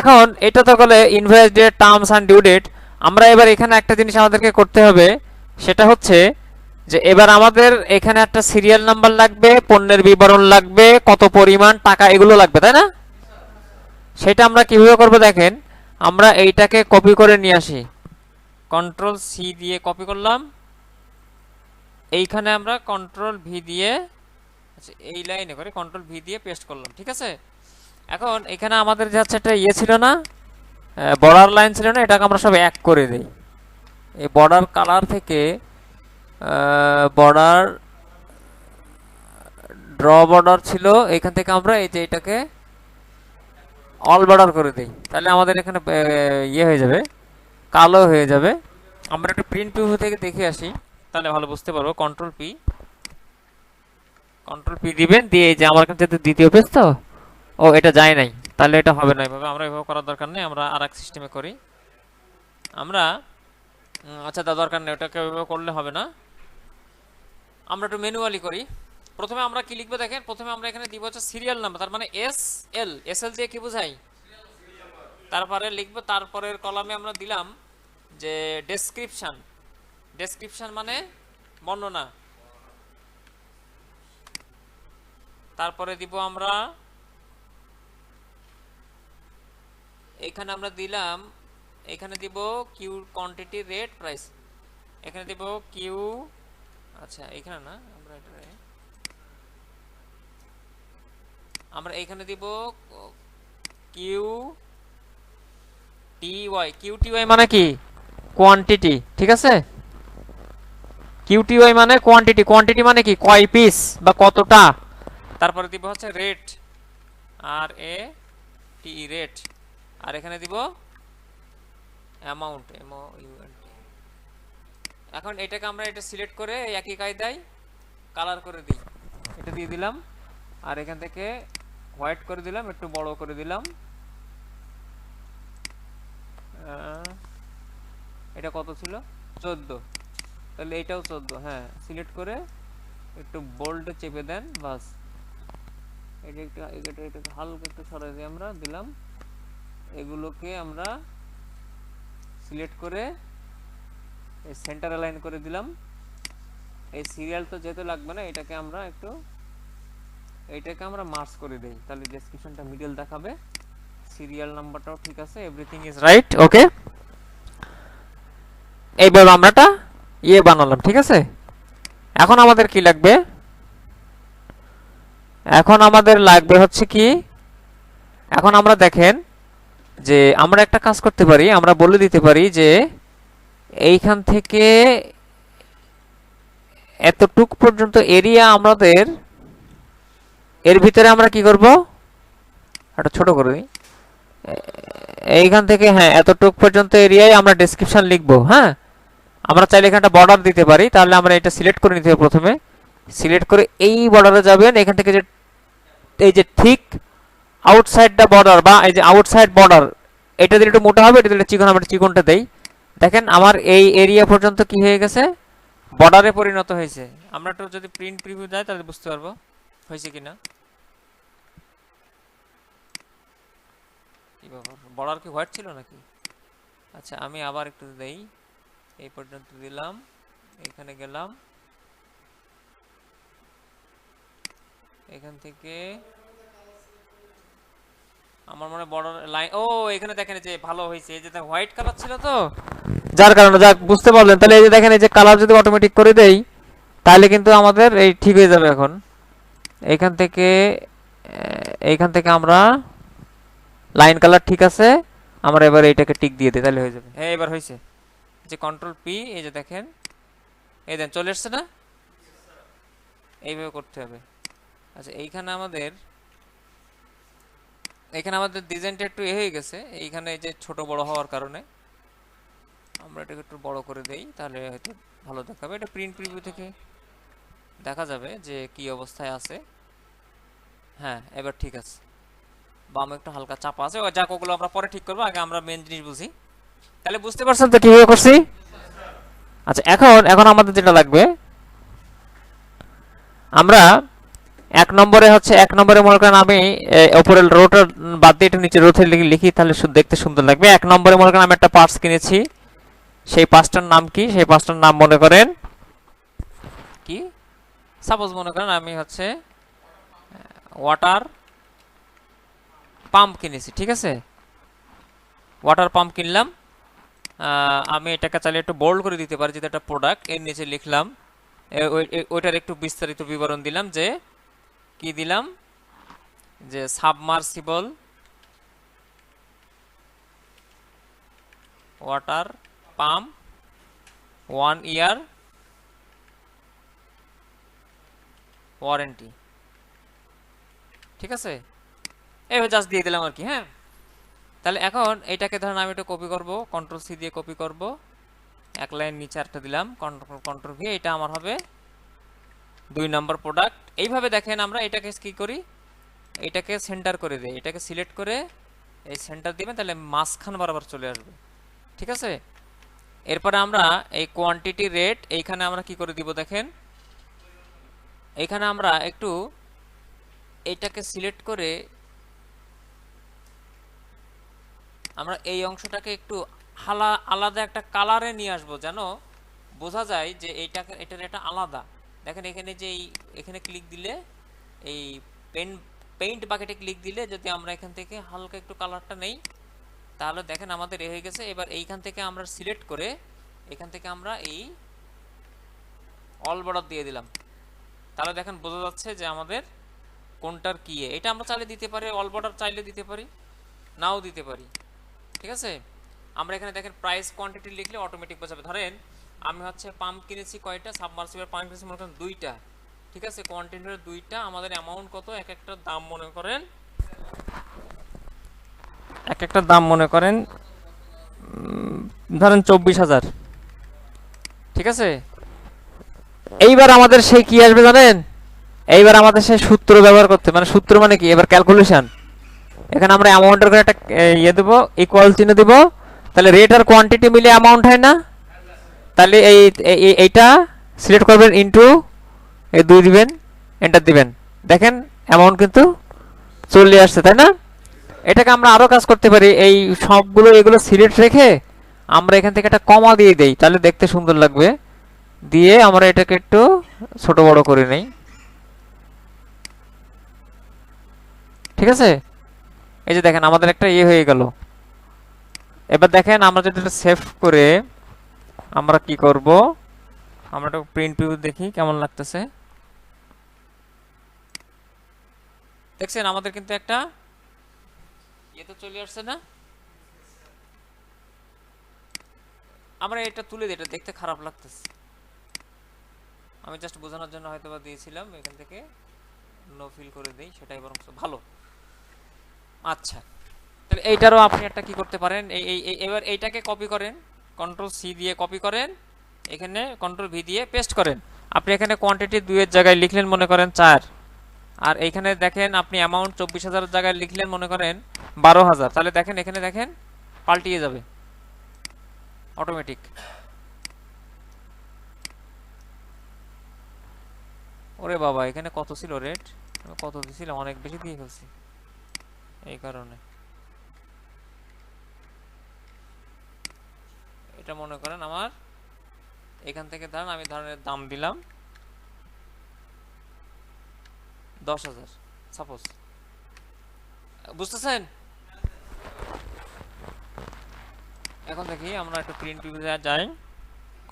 এখন এটা তো গেলে invoice date terms and due date আমরা এবার এখানে একটা জিনিস আমাদেরকে করতে হবে, সেটা হচ্ছে যে এবার আমাদের এখানে একটা সিরিয়াল নাম্বার লাগবে, পণ্যের বিবরণ লাগবে, কত পরিমাণ টাকা এগুলো লাগবে, তাই না? সেটা আমরা কীভাবে করব দেখেন, আমরা এইটাকে কপি করে নিয়ে আসি। কন্ট্রোল সি দিয়ে কপি করলাম। এইখানে আমরা কন্ট্রোল ভি দিয়ে আচ্ছা এই লাইনে করে কন্ট্রোল ভি দিয়ে পেস্ট করলাম, ঠিক আছে? এখন এখানে আমাদের যে হচ্ছে একটা ইয়ে ছিল না বর্ডার লাইন ছিল না, এটাকে আমরা সব এক করে দিই। এই বর্ডার কালার থেকে বর্ডার ড্র বর্ডার ছিল, এখান থেকে আমরা এই যে এটাকে অল বর্ডার করে দিই। তাহলে আমাদের এখানে ইয়ে হয়ে যাবে, কালো হয়ে যাবে। আমরা একটা প্রিন্ট ভিউ থেকে দেখে আসি, তাহলে ভালো বুঝতে পারব। কন্ট্রোল পি কন্ট্রোল পি দিবেন, দিয়ে এই যে আমার কাছে তো দ্বিতীয় পেজ তো ও, এটা যায় নাই। তাহলে এটা হবে না। এভাবে আমরা এভাবে করার দরকার নেই। আমরা আর এক সিস্টেমে করি। আমরা আচ্ছা দা দরকার নেই। ওটাকে এভাবে করলে হবে না। আমরা একটু ম্যানুয়ালি করি। প্রথমে আমরা কি লিখব দেখেন? প্রথমে আমরা এখানে দিব হচ্ছে সিরিয়াল নাম্বার তার মানে এস এল এস এল দিয়ে কি বোঝাই? তারপরে লিখব, তারপরের কলামে আমরা দিলাম যে ডেসক্রিপশন ডেসক্রিপশন মানে বর্ণনা। তারপরে দিব আমরা এখানে আমরা দিলাম, এখানে দিব কিউ কোয়ান্টিটি রেট প্রাইস এখানে দিব কিউ আচ্ছা এখানে না, আমরা এটা আমরা এখানে দিব Q T Y Q T Y মানে কি? কোয়ান্টিটি ঠিক আছে? কিউ টি ওয়াই মানে কোয়ান্টিটি কোয়ান্টিটি মানে কি? কয় পিস বা কতটা? তারপরে দিব হচ্ছে রেট আর এ টি রেট আর এখানে দিব অ্যামাউন্ট এখন এটাকে আমরা এটা সিলেক্ট করে একই কায়দায় কালার করে দিই। এটা দিয়ে দিলাম। আর এখান থেকে হোয়াইট করে দিলাম, একটু বড় করে দিলাম। এটা কত ছিল? চোদ্দ। তাহলে এটাও চোদ্দ হ্যাঁ। সিলেক্ট করে একটু বোল্ডে চেপে দেন, বাস। এটা একটু এটা একটু হালকা একটু সরাই দিয়ে আমরা, দিলাম। এগুলোকে আমরা সিলেক্ট করে সেন্টার অ্যালাইন করে দিলাম। এই সিরিয়াল তো যেহেতু লাগবে না, এটাকে আমরা একটু এইটাকে আমরা মার্চ করে দেই। তাহলে ডেসক্রিপশনটা মিডল দেখাবে। সিরিয়াল নাম্বারটাও ঠিক আছে এভরিথিং ইজ রাইট ওকে এইভাবে আমরাটা ইয়ে বানালাম, ঠিক আছে? এখন আমাদের কি লাগবে? এখন আমাদের লাগবে হচ্ছে কি, এখন আমরা দেখেন যে আমরা একটা কাজ করতে পারি, আমরা বলে দিতে পারি যে এইখান থেকে এতটুক পর্যন্ত এরিয়া আমাদের, এর ভিতরে আমরা কি করব? একটা ছোট করে দিই। এইখান থেকে হ্যাঁ এতটুক পর্যন্ত এরিয়ায় আমরা ডেসক্রিপশন লিখব হ্যাঁ? আমরা চাইলে এখানটা বর্ডার দিতে পারি, তাহলে আমরা এটা সিলেক্ট করে নিতে হবে প্রথমে। সিলেক্ট করে এই বর্ডারে যাবেন, এখান থেকে যে, এই যে ঠিক আউটসাইড দ্য বর্ডার বা এই যে আউটসাইড বর্ডার এটা দিলে একটু মোটা হবে, এটা দিলে চিকন আমরা চিকনটা দেই। দেখেন আমার এই এরিয়া পর্যন্ত কি হয়ে গেছে? বর্ডারে পরিণত হয়েছে। আমরা একটু যদি প্রিন্ট প্রিভিউ যাই তাহলে বুঝতে পারব হয়েছে কিনা। বর্ডার কি হোয়াইট ছিল নাকি? আচ্ছা আমি আবার একটু দেই। এই পর্যন্ত দিলাম, এখানে গেলাম। এখান থেকে আমার মনে বর্ডার লাইন ও এখানে দেখেন এই যে ভালো হয়েছে। এই যে হোয়াইট কালার ছিল তো। যার কারণে যাক বুঝতে পারলেন। তাহলে এই যে দেখেন এই যে কালার যদি অটোমেটিক করে দেই তাহলে কিন্তু আমাদের এই ঠিক হয়ে যাবে এখন। এইখান থেকে এইখান থেকে আমরা লাইন কালার ঠিক আছে আমরা এবার এইটাকে টিক দিয়ে দিই তাহলে হয়ে যাবে। হ্যাঁ এবার হয়েছে। যে কন্ট্রোল পি এই যে দেখেন। এই দেন চলে এসছে না? এইভাবে করতে হবে। আচ্ছা এইখানে আমাদের এখানে আমাদের ডিজাইনটা একটু এ হয়ে গেছে। এইখানে যে ছোট বড় হওয়ার কারণে আমরা এটাকে একটু বড় করে দেই, তাহলে হয়তো ভালো দেখাবে। এটা প্রিন্ট প্রিভিউ থেকে দেখা যাবে যে কি অবস্থায় আছে। হ্যাঁ এবার ঠিক আছে। বাম একটু হালকা চাপা আছে। যাক, ওগুলো আমরা পরে ঠিক করব। আগে আমরা মেন জিনিস বুঝি। তাহলে বুঝতে পারছেন তো কীভাবে করছি? আচ্ছা এখন এখন আমাদের যেটা লাগবে, আমরা এক নম্বরে হচ্ছে এক নম্বরে মনে করেন আমি এ, উপরে রোটার বাদ দিয়ে এটা নিচে রোটে লিখি তাহলে দেখতে সুন্দর লাগবে। এক নম্বরে মনে করেন আমি একটা পার্টস কিনেছি। সেই পাঁচটার নাম কি? সেই পাঁচটার নাম মনে করেন কি? সাপোজ মনে করেন আমি হচ্ছে ওয়াটার পাম্প কিনেছি ঠিক আছে? ওয়াটার পাম্প কিনলাম। আমি এটাকে চাইলে একটু বোল্ড করে দিতে পারি যেটা একটা প্রোডাক্টের নিচে লিখলাম। ওই- ওইটার একটু বিস্তারিত বিবরণ দিলাম যে কি দিলাম? যে submersible water pump one year warranty. ঠিক আছে? এইভাবে জাস্ট দিয়ে দিলাম আর কি হ্যাঁ? তাহলে এখন এটাকে ধরেন আমি একটু কপি করব কন্ট্রোল সি দিয়ে কপি করব। এক লাইন নিচে একটা দিলাম কন্ট্রোল কন্ট্রোল ভি এটা আমার হবে দুই নম্বর প্রোডাক্ট এইভাবে দেখেন আমরা এটাকে কি করি? এটাকে সেন্টার করে দিই। এটাকে সিলেক্ট করে এই সেন্টার দিবেন, তাহলে মাঝখান বরাবর চলে আসবে। ঠিক আছে? এরপরে আমরা এই কোয়ান্টিটি রেট এইখানে আমরা কি করে দিব দেখেন? আমরা একটু এইটাকে সিলেক্ট করে আমরা এই অংশটাকে একটু হালা, আলাদা একটা কালারে নিয়ে আসব যেন বোঝা যায় যে এইটাকে, এটার এটা আলাদা। দেখেন এখানে যে এখানে ক্লিক দিলে, এই পেন পেইন্ট বাকেটে ক্লিক দিলে যদি আমরা এখান থেকে হালকা একটু কালারটা নেই, তাহলে দেখেন আমাদের এ হয়ে গেছে। এবার এইখান থেকে আমরা সিলেক্ট করে এখান থেকে আমরা এই অল বর্ডার দিয়ে দিলাম। তাহলে দেখেন বোঝা যাচ্ছে যে আমাদের কোনটার কি। এটা আমরা চাইলে দিতে পারি অল বর্ডার চাইলে দিতে পারি, নাও দিতে পারি। ঠিক আছে? আমরা এখানে দেখেন প্রাইস কোয়ান্টিটি লিখলে অটোমেটিক বোঝাবে। ধরেন আমি হচ্ছে পাম্প কিনেছি কয়টা? সাবমার্সিবল পাম্প কিনেছি মনে করেন দুইটা। ঠিক আছে? কোয়ান্টিটির দুইটা। আমাদের অ্যামাউন্ট কত? এক একটা দাম মনে করেন। এক একটা দাম মনে করেন ধরেন চব্বিশ হাজার। ঠিক আছে? এইবার আমাদের সেই কি আসবে জানেন? এইবার আমাদের সেই সূত্র ব্যবহার করতে মানে সূত্র মানে কি? এবার ক্যালকুলেশন এখানে আমরা অ্যামাউন্টের করে একটা ইয়ে দেবো ইকুয়াল চিহ্ন দেবো। তাহলে রেট আর কোয়ান্টিটি মিলে অ্যামাউন্ট হয় না। তাহলে এই, এই- এই- এইটা সিলেক্ট করবেন ইনটু এই দুই দিবেন এন্টার দিবেন। দেখেন অ্যামাউন্ট কিন্তু চলে আসছে, তাই না? এটাকে আমরা আরও কাজ করতে পারি, এই সবগুলো এগুলো সিলেক্ট রেখে আমরা এখান থেকে একটা কমা দিয়ে দেই, তাহলে দেখতে সুন্দর লাগবে। দিয়ে আমরা এটাকে একটু ছোট বড় করে নেই। ঠিক আছে? এই যে দেখেন, আমাদের একটা ইয়ে হয়ে গেল। এবার দেখেন, আমরা যদি সেভ করে আমরা কি করব? আমরা একটা প্রিন্ট ভিউ দেখি কেমন লাগতেছে। দেখছেন, আমাদের কিন্তু একটা ইয়ে তো চলে আসছে না? আমরা এটা তুলে দিই, এটা দেখতে খারাপ লাগতেছে। আমি জাস্ট বোঝানোর জন্য হয়তো বা দিয়েছিলাম, এখান থেকে নো ফিল করে দেই, সেটাই বরং ভালো। আচ্ছা তাহলে এইটারও আপনি একটা কি করতে পারেন, এই- এবার এইটাকে কপি করেন। কন্ট্রোল সি দিয়ে কপি করেন। এখানে কন্ট্রোল ভি দিয়ে পেস্ট করেন। আপনি এখানে কোয়ান্টিটি দুইয়ের জায়গায় লিখলেন মনে করেন চার। আর এইখানে দেখেন আপনি অ্যামাউন্ট চব্বিশ হাজারের জায়গায় লিখলেন মনে করেন বারো হাজার। তাহলে দেখেন, এখানে দেখেন পাল্টিয়ে যাবে। অটোমেটিক ওরে বাবা, এখানে কত ছিল রেট কত দিয়েছিলাম অনেক বেশি দিয়ে ফেলছি। এই কারণে। এটা মনে করেন আমার, এখান থেকে ধরেন আমি ধরনের দাম দিলাম দশ হাজার সাপোজ বুঝতেছেন? এখন দেখি আমরা একটু প্রিন্ট যাই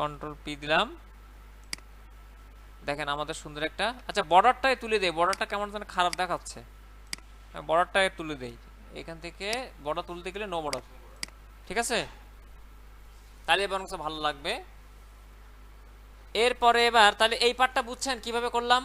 কন্ট্রোল পি দিলাম। দেখেন আমাদের সুন্দর একটা আচ্ছা বর্ডারটাই তুলে দেই বর্ডারটা কেমন যেন খারাপ দেখাচ্ছে। বর্ডারটাই তুলে দেই। এখান থেকে বর্ডার তুলতে গেলে নো বর্ডার ঠিক আছে? তাহলে বরং ভালো লাগবে। এরপরে এবার তাহলে এই পাঠটা বুঝছেন কীভাবে করলাম?